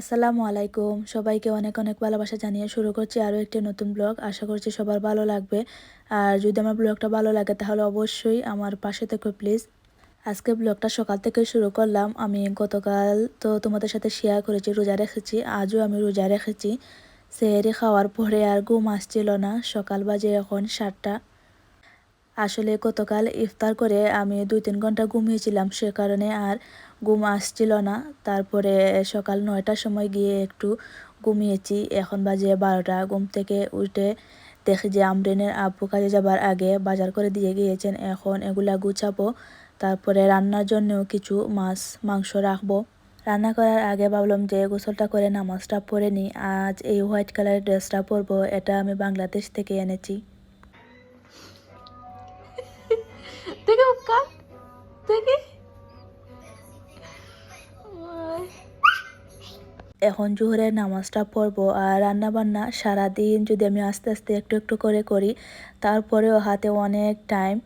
আসসালামু আলাইকুম। সবাইকে অনেক অনেক ভালোবাসা জানিয়ে শুরু করছি আরও একটি নতুন ব্লগ। আশা করছি সবার ভালো লাগবে। আর যদি আমার ব্লগটা ভালো লাগে তাহলে অবশ্যই আমার পাশে থেকো প্লিজ। আজকে ব্লগটা সকাল থেকে শুরু করলাম। আমি গতকাল তো তোমাদের সাথে শেয়ার করেছি, রোজা রেখেছি। আজও আমি রোজা রেখেছি। সেহেরি খাওয়ার পরে আর ঘুম আসছিল না। সকাল বাজে এখন সাতটা। আসলে গতকাল ইফতার করে আমি দুই তিন ঘণ্টা ঘুমিয়েছিলাম সে কারণে। আর ঘুম আসছিল না। তারপরে সকাল নয়টার সময় গিয়ে একটু ঘুমিয়েছি। এখন বাজে বারোটা। ঘুম থেকে উঠে দেখি যে আমরিনের আব্বু কাজে যাবার আগে বাজার করে দিয়ে গিয়েছেন। এখন এগুলা গুছাবো। তারপরে রান্নার জন্যও কিছু মাছ, মাংস রাখব। রান্না করার আগে ভাবলাম যে গোসলটা করে নামাজটা পরে নিই। আজ এই হোয়াইট কালারের ড্রেসটা পরবো। এটা আমি বাংলাদেশ থেকে এনেছি। দেখে এখন জোহরের নামাজটা পড়ব আর রান্না বান্না সারাদিন যদি আমি আস্তে আস্তে একটু একটু করে করি, তারপরেও হাতে অনেক টাইম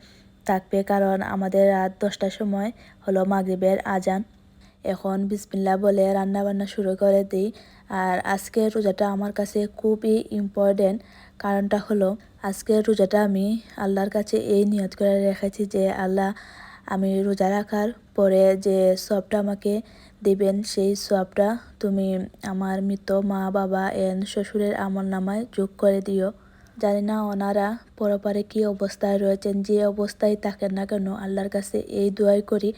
থাকবে কারণ আমাদের রাত দশটার সময় হলো মাগরিবের আজান। এখন বিসমিল্লা বলে রান্না বান্না শুরু করে দিই। আর আজকের রোজাটা আমার কাছে খুবই ইম্পর্টেন্ট কারণটা হলো আজকের রোজাটা আমি আল্লাহর কাছে এই নিয়ত করে রেখেছি যে, আল্লাহ আমি রোজা রাখার পরে যে সবটা আমাকে দিবেন সেই সবটা তুমি আমার মৃত মা, বাবা, এন, শ্বশুরের আমল নামায় যোগ করে দিও। জানি না ওনারা পরপারে কী অবস্থায় রয়েছেন, যে অবস্থায় থাকেন না কেন, আল্লাহর কাছে এই দোয়াই করি,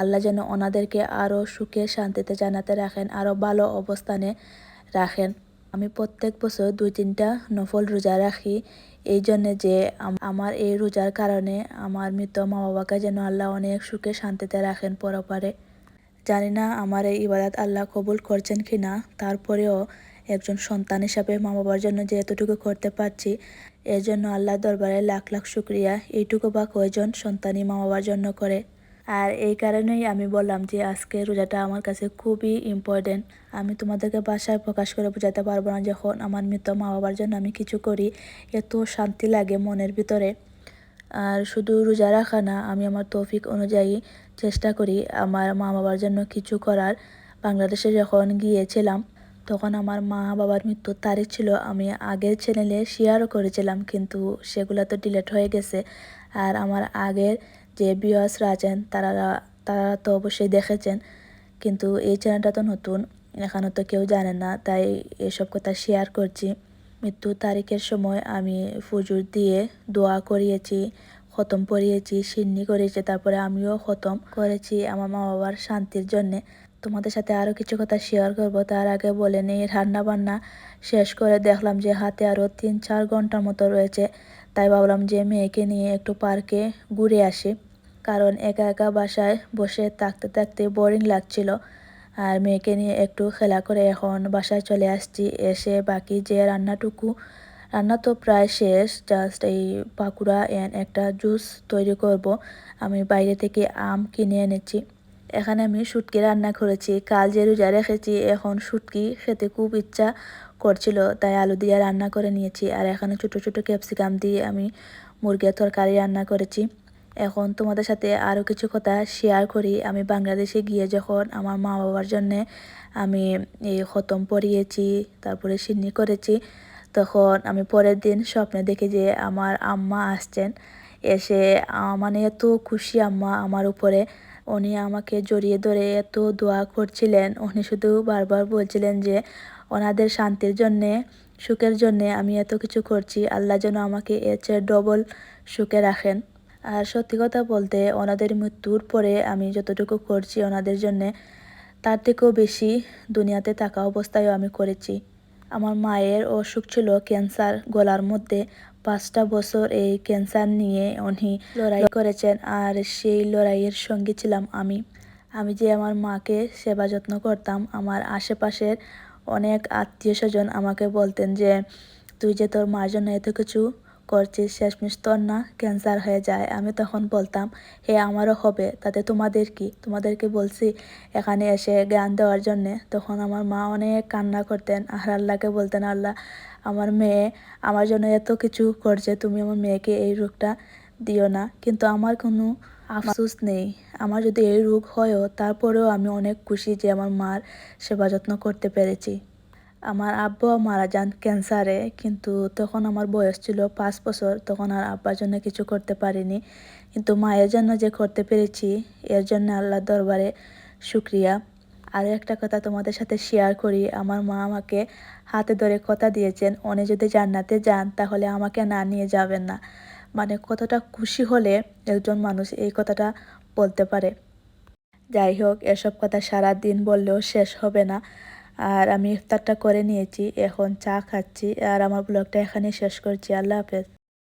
আল্লাহ যেন ওনাদেরকে আরও সুখে শান্তিতে জানাতে রাখেন, আরও ভালো অবস্থানে রাখেন। আমি প্রত্যেক বছর দুই তিনটা নফল রোজা রাখি, এই জন্যে যে আমার এই রোজার কারণে আমার মৃত মা, বাবাকে যেন আল্লাহ অনেক সুখে শান্তিতে রাখেন পরপারে। জানি না আমার এই ইবাদত আল্লাহ কবুল করছেন কি না। তারপরেও একজন সন্তান হিসাবে মা বাবার জন্য যে এতটুকু করতে পারছি, এর জন্য আল্লাহ দরবারে লাখ লাখ শুক্রিয়া। এইটুকু বা কয়জন সন্তানই মা বাবার জন্য করে? আর এই কারণেই আমি বললাম যে আজকে রোজাটা আমার কাছে খুবই ইম্পর্টেন্ট আমি তোমাদেরকে বাসায় প্রকাশ করে বোঝাতে পারব না যখন আমার মৃত মা বাবার জন্য আমি কিছু করি। এত শান্তি লাগে মনের ভিতরে। আর শুধু রোজা রাখা না, আমি আমার তৌফিক অনুযায়ী চেষ্টা করি আমার মা বাবার জন্য কিছু করার। বাংলাদেশে যখন গিয়েছিলাম, তখন আমার মা বাবার মৃত্যুর তারিখ ছিল, আমি আগের চ্যানেলে শেয়ারও করেছিলাম, কিন্তু সেগুলো তো ডিলেট হয়ে গেছে। আর আমার আগের যে বিয়াসরা আছেন, তারা তারা তো অবশ্যই দেখেছেন, কিন্তু এই চ্যানেলটা তো নতুন, এখানে তো কেউ জানে না, তাই এসব কথা শেয়ার করছি। মৃত্যু তারিখের সময় আমি ফুজুর দিয়ে দোয়া করিয়েছি, খতম পড়িয়েছি সিন্নি করিয়েছি, তারপরে আমিও খতম করেছি আমার মা বাবার শান্তির জন্যে। তোমাদের সাথে আরও কিছু কথা শেয়ার করব, তার আগে বলে নেই, রান্না বান্না শেষ করে দেখলাম যে হাতে আরও তিন চার ঘণ্টার মতো রয়েছে। তাই ভাবলাম যে মেয়েকে নিয়ে একটু পার্কে ঘুরে আসি, কারণ একা একা বাসায় বসে থাকতে থাকতে বোরিং লাগছিল। আর মেয়েকে নিয়ে একটু খেলা করে এখন বাসায় চলে আসছি। এসে বাকি যে রান্নাটুকু, রান্না তো প্রায় শেষ জাস্ট এই পাকুড়া এন একটা জুস তৈরি করব। আমি বাইরে থেকে আম কিনে এনেছি। এখানে আমি শুটকি রান্না করেছি। কাল যে রোজা রেখেছি, এখন শুটকি খেতে খুব ইচ্ছা করছিল, তাই আলু দিয়ে রান্না করে নিয়েছি। আর এখানে ছোটো ছোটো ক্যাপসিকাম দিয়ে আমি মুরগির তরকারি রান্না করেছি। এখন তোমাদের সাথে আরও কিছু কথা শেয়ার করি। আমি বাংলাদেশে গিয়ে যখন আমার মা বাবার জন্যে আমি এই খতম পরিয়েছি, তারপরে সিন্নি করেছি, তখন আমি পরের দিন স্বপ্নে দেখি যে আমার আম্মা আসছেন। এসে মানে এত খুশি আম্মা আমার উপরে। উনি আমাকে জড়িয়ে ধরে এত দোয়া করছিলেন। উনি শুধু বারবার বলছিলেন যে, ওনাদের শান্তির জন্যে, সুখের জন্যে আমি এত কিছু করছি। আল্লাহ যেন আমাকে এর চেয়ে ডবল সুখে রাখেন। আর সত্যি কথা বলতে ওনাদের মৃত্যুর পরে আমি যতটুকু করছি ওনাদের জন্যে, তার থেকেও বেশি দুনিয়াতে থাকা অবস্থায়ও আমি করেছি। আমার মায়ের অসুখ ছিল ক্যান্সার, গলার মধ্যে পাঁচটা বছর এই ক্যান্সার নিয়ে উনি লড়াই করেছেন আর সেই লড়াইয়ের সঙ্গে ছিলাম আমি। আমি যে আমার মাকে সেবা যত্ন করতাম, আমার আশেপাশের অনেক আত্মীয় স্বজন আমাকে বলতেন যে, তুই যে তোর মার জন্য এত কিছু করছিস শেষমেশ তোর না ক্যান্সার হয়ে যায়। আমি তখন বলতাম, হে, আমারও হবে, তাতে তোমাদের কি? তোমাদেরকে বলছি, এখানে এসে জ্ঞান দেওয়ার জন্যে। তখন আমার মা অনেক কান্না করতেন। আর আল্লাহকে বলতেন, আল্লাহ, আমার মেয়ে, আমার জন্য এত কিছু করছে, তুমি আমার মেয়েকে এই রোগটা দিও না। কিন্তু আমার কোনো আফসোস নেই। আমার যদি এই রোগ হয়ও, তারপরেও আমি অনেক খুশি যে আমার মার সেবা যত্ন করতে পেরেছি। আমার আব্বা মারা যান ক্যান্সারে কিন্তু তখন আমার বয়স ছিল পাঁচ বছর, তখন আর আব্বার জন্য কিছু করতে পারিনি। কিন্তু মায়ের জন্য যে করতে পেরেছি, এর জন্য আল্লাহর দরবারে শুক্রিয়া। আর একটা কথা তোমাদের সাথে শেয়ার করি, আমার মা আমাকে হাতে ধরে কথা দিয়েছেন, উনি যদি জান্নাতে যান, তাহলে আমাকে না নিয়ে যাবেন না। মানে কতটা খুশি হলে একজন মানুষ এই কথাটা বলতে পারে। যাই হোক, এসব কথা সারা দিন বললেও শেষ হবে না। আর আমি ইফতারটা করে নিয়েছি, এখন চা খাচ্ছি, আর আমার ব্লগটা এখানেই শেষ করছি, আল্লাহ হাফেজ।